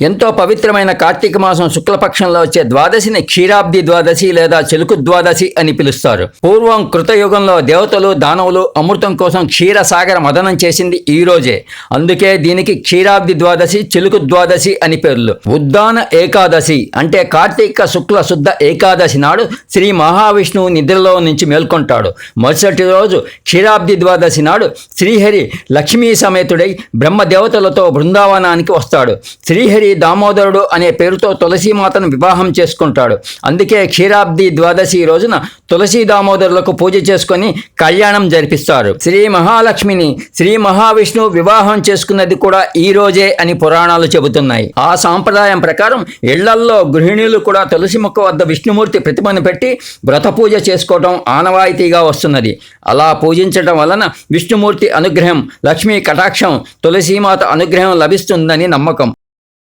ఎంతో పవిత్రమైన కార్తీక మాసం శుక్లపక్షంలో వచ్చే ద్వాదశిని క్షీరాబ్ది ద్వాదశి లేదా చెలుకు ద్వాదశి అని పిలుస్తారు. పూర్వం కృతయుగంలో దేవతలు దానవులు అమృతం కోసం క్షీరసాగర మదనం చేసింది ఈ రోజే. అందుకే దీనికి క్షీరాబ్ది ద్వాదశి చెలుకు ద్వాదశి అని పేర్లు. ఉద్దాన ఏకాదశి అంటే కార్తీక శుక్ల శుద్ధ ఏకాదశి నాడు శ్రీ మహావిష్ణువు నిద్రలో నుంచి మేల్కొంటాడు. మరుసటి రోజు క్షీరాబ్ది ద్వాదశి నాడు శ్రీహరి లక్ష్మీ సమేతుడై బ్రహ్మదేవతలతో బృందావనానికి వస్తాడు. శ్రీహరి దామోదరుడు అనే పేరుతో తులసీమాతను వివాహం చేసుకుంటాడు. అందుకే క్షీరాబ్ది ద్వాదశి రోజున తులసీ దామోదరులకు పూజ చేసుకొని కళ్యాణం జరిపిస్తారు. శ్రీ మహాలక్ష్మిని శ్రీ మహావిష్ణువు వివాహం చేసుకున్నది కూడా ఈ రోజే అని పురాణాలు చెబుతున్నాయి. ఆ సాంప్రదాయం ప్రకారం ఇళ్ళల్లో గృహిణులు కూడా తులసి మొక్క వద్ద విష్ణుమూర్తి ప్రతిమను పెట్టి వ్రత పూజ చేసుకోవడం ఆనవాయితీగా వస్తున్నది. అలా పూజించడం వలన విష్ణుమూర్తి అనుగ్రహం లక్ష్మీ కటాక్షం తులసీమాత అనుగ్రహం లభిస్తుందని నమ్మకం.